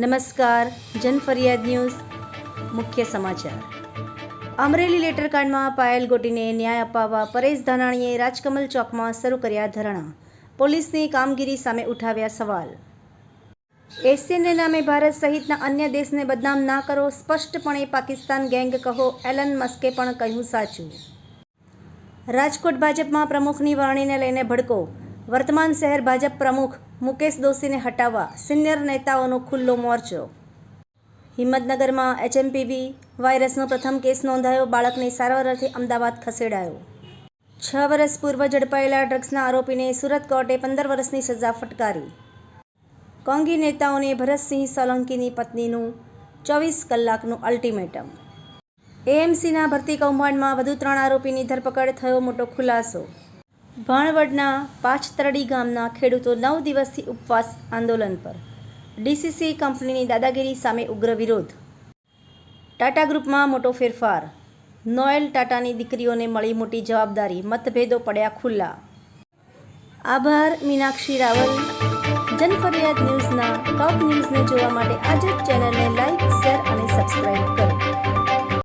નમસ્કાર જન ફરિયાદ ન્યૂઝ, મુખ્ય સમાચાર. અમરેલી લેટરકાંડમાં પાયલ ગોટીને ન્યાય અપાવવા પરેશ ધાનાણીએ રાજકમલ ચોકમાં શરૂ કર્યા ધરણા. પોલીસની કામગીરી સામે ઉઠાવ્યા સવાલ. એશિયનને નામે ભારત સહિતના અન્ય દેશને બદનામ ના કરો, સ્પષ્ટપણે પાકિસ્તાન ગેંગ કહો, એલન મસ્કે પણ કહ્યું સાચું. રાજકોટ ભાજપમાં પ્રમુખની વરણીને લઈને ભડકો. વર્તમાન શહેર ભાજપ પ્રમુખ મુકેશ દોશીને હટાવવા સિનિયર નેતાઓનો ખુલ્લો મોરચો. હિંમતનગરમાં એચએમપીવી વાયરસનો પ્રથમ કેસ નોંધાયો, બાળકને સારવાર અર્થે અમદાવાદ ખસેડાયો. છ વર્ષ પૂર્વ ઝડપાયેલા ડ્રગ્સના આરોપીને સુરત કોર્ટે પંદર વર્ષની સજા ફટકારી. કોંગી નેતાઓને ભરતસિંહ સોલંકીની પત્નીનું ચોવીસ કલાકનું અલ્ટિમેટમ. એએમસીના ભરતી કૌભાંડમાં વધુ ત્રણ આરોપીની ધરપકડ, થયો મોટો ખુલાસો. ભાણવડના પાછતરડી ગામના ખેડૂતો નવ દિવસથી ઉપવાસ આંદોલન પર. ડીસીસી કંપનીની દાદાગીરી સામે ઉગ્ર વિરોધ. ટાટા ગ્રુપમાં મોટો ફેરફાર. નોએલ ટાટાની દીકરીઓને મળી મોટી જવાબદારી, મતભેદો પડ્યા ખુલ્લા. આભાર, મીનાક્ષી રાવલ. જનફરિયાદ ન્યૂઝના ટોપ ન્યૂઝને જોવા માટે આજે ચેનલને લાઇક શેર અને સબસ્ક્રાઈબ કરો.